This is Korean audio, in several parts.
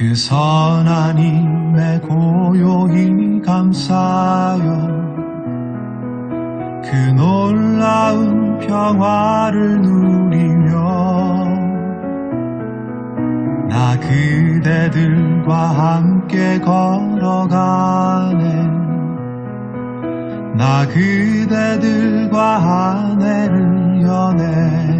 그 선 하님의 고요히 감사여 그 놀라운 평화를 누리며 나 그대들과 함께 걸어가네. 나 그대들과 한 해를 여네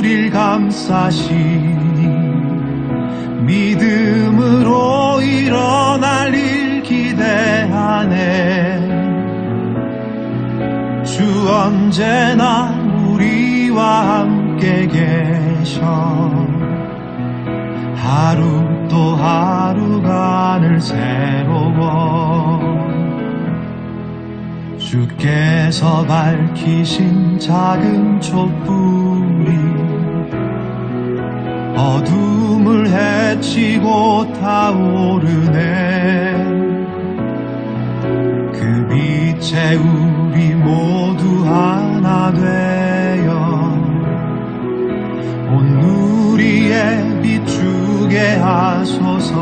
릴 감싸시니 믿음으로 일어날 일 기대하네. 주 언제나 우리와 함께 계셔. 하루 또 하루가 늘 새로워. 주께서 밝히신 작은 촛불이 어둠을 헤치고 타오르네. 그 빛에 우리 모두 하나 되어 온 누리에 비추게 하소서.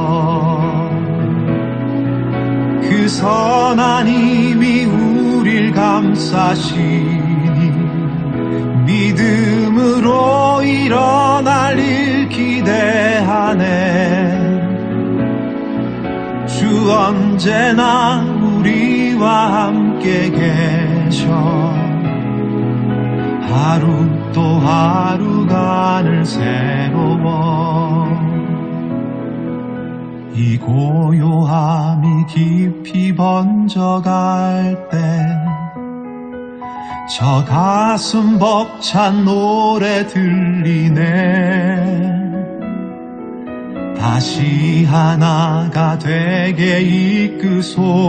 그 선하님이 우릴 감싸시니 믿음으로 일어날 일 기대하네. 주 언제나 우리와 함께 계셔. 하루 또 하루가 늘 새로워. 이 고요함이 깊이 번져갈 때 저 가슴 벅찬 노래 들리네 다시 하나가 되게 이끄소서.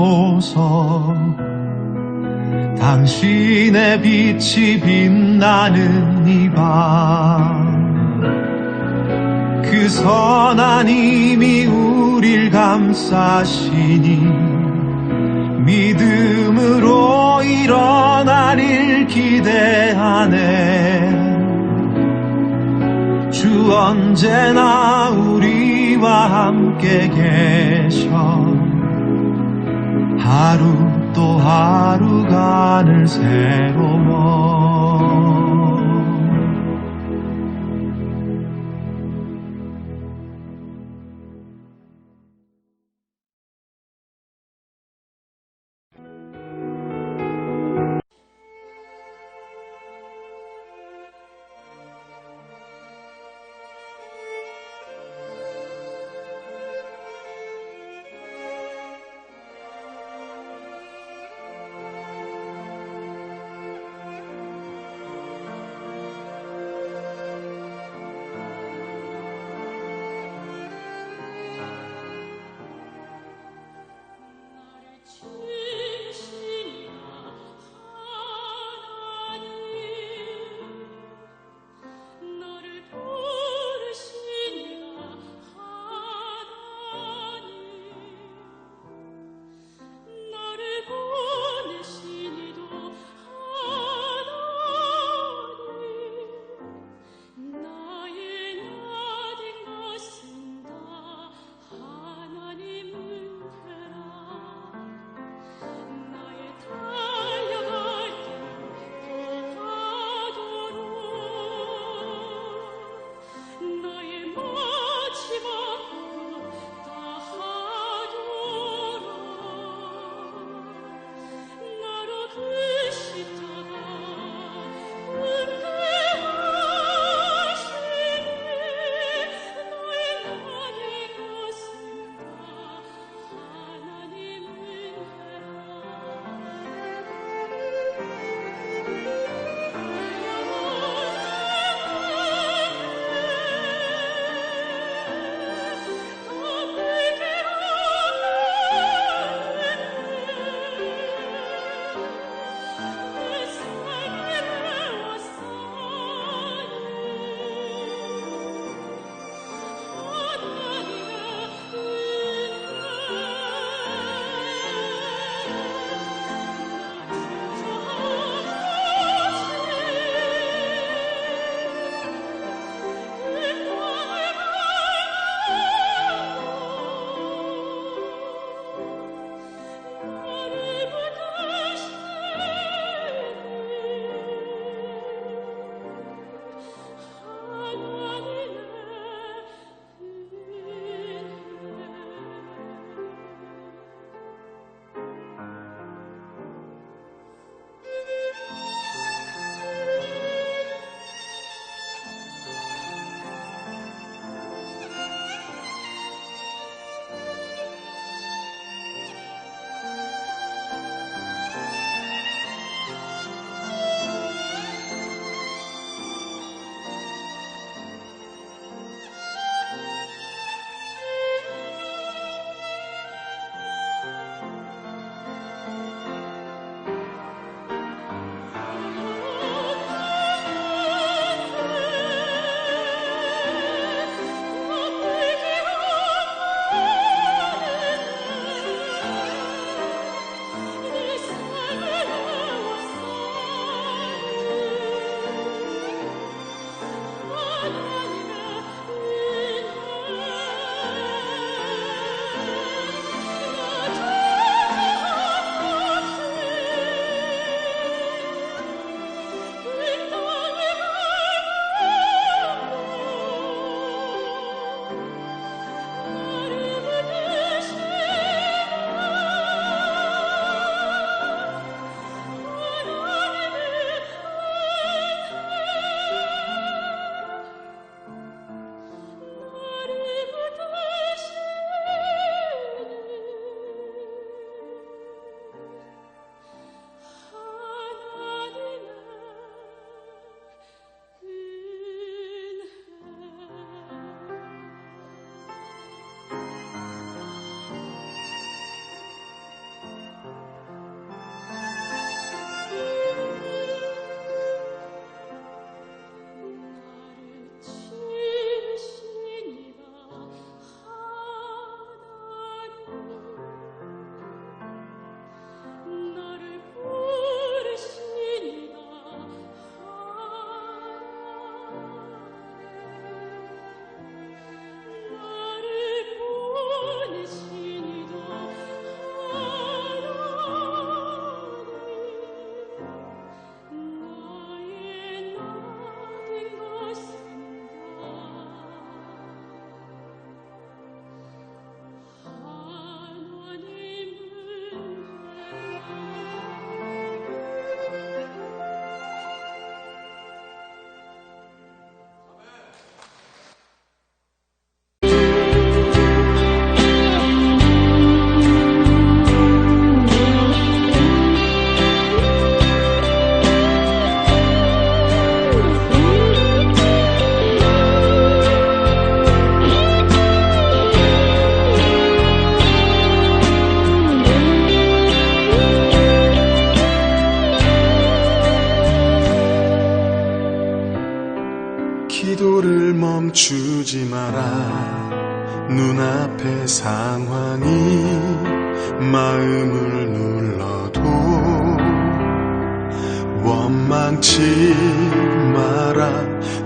당신의 빛이 빛나는 이밤 그 선하님이 우릴 감싸시니 믿음으로 일어날 일 기대하네. 주 언제나 우 리와 함께 계셔. 하루 또 하루가 늘 새로워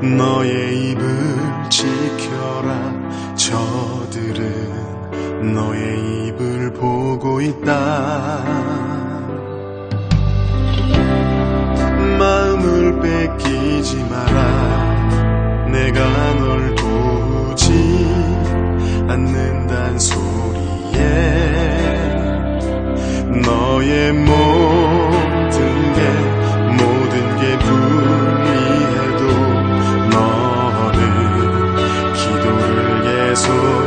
너의 입을 지켜라. 저들은 너의 입을 보고 있다. 마음을 뺏기지 마라. 내가 널 도우지 않는단 소리에 너의 모 계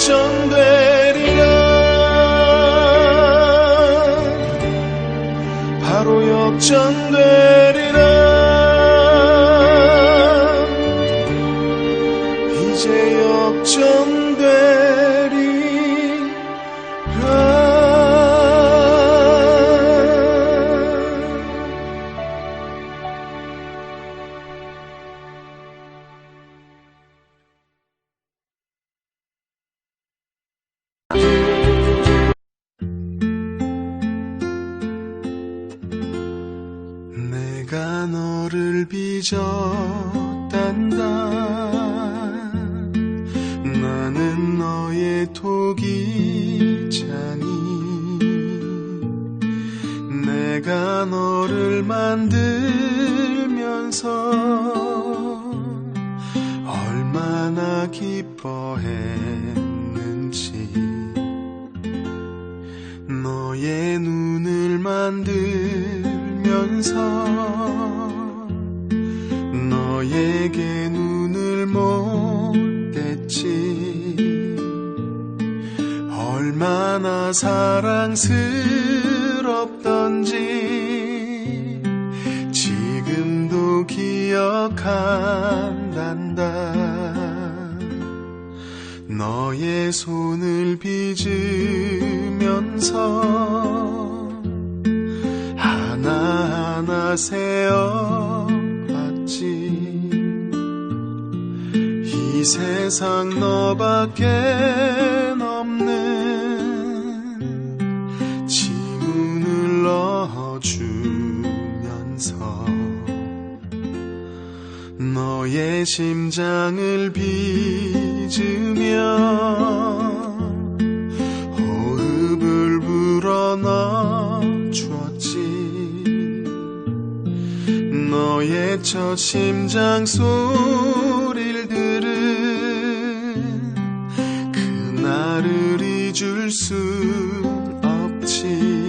역전되리라. 바로 역전 너를 빚었단다. 나는 너의 토기자니. 내가 너를 만들면서 얼마나 기뻐했는지. 너의 눈을 만들면서 너에게 눈을 못 댔지. 얼마나 사랑스럽던지 지금도 기억한단다. 너의 손을 빚으면서 하나하나 세어봤지. 이 세상 너밖에 없는 지문을 넣어주면서 너의 심장을 빚으며 호흡을 불어넣어 주었지. 너의 첫 심장 소리를 잊을 수 없지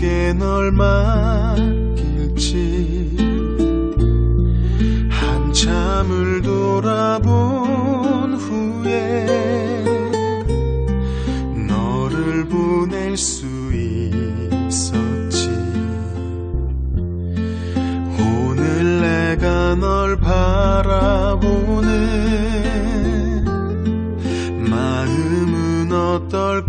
누구에게 널 맡길지. 한참을 돌아본 후에 너를 보낼 수 있었지. 오늘 내가 널 바라보는 마음은 어떨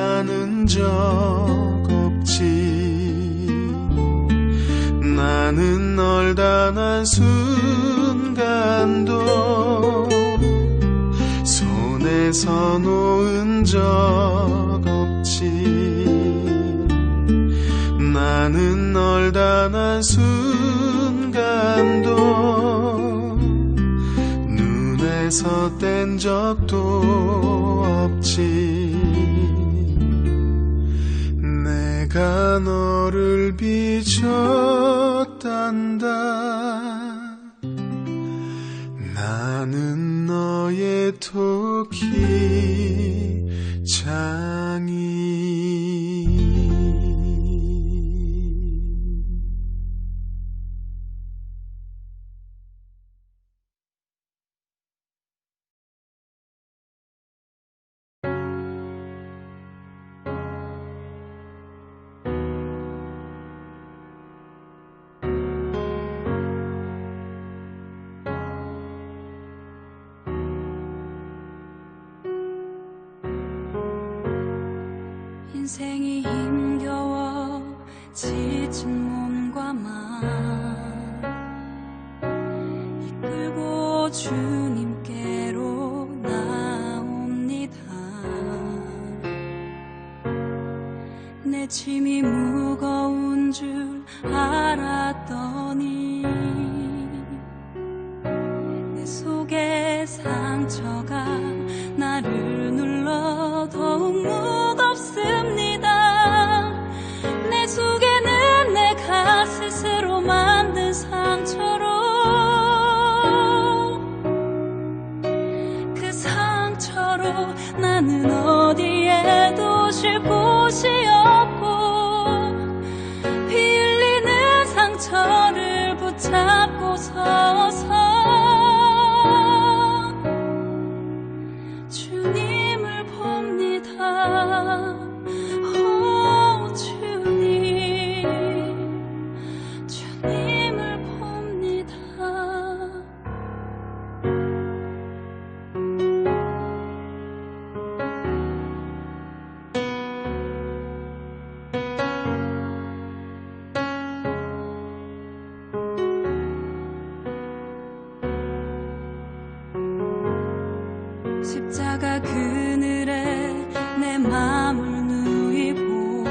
않은 적 없지. 나는 널 단 한 순간도 손에서 놓은 적 없지. 나는 널 단 한 순간도 눈에서 뗀 적도 없지 내가 너를 빚었단다. 나는 너의 토끼 장 이 곳이 없고 피 흘리는 상처를 붙잡고 서서 십자가 그늘에 내 맘을 누이고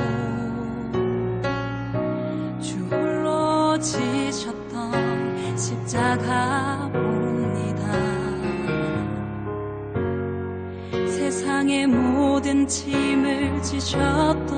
주 홀로 지셨던 십자가 봅니다. 세상의 모든 짐을 지셨던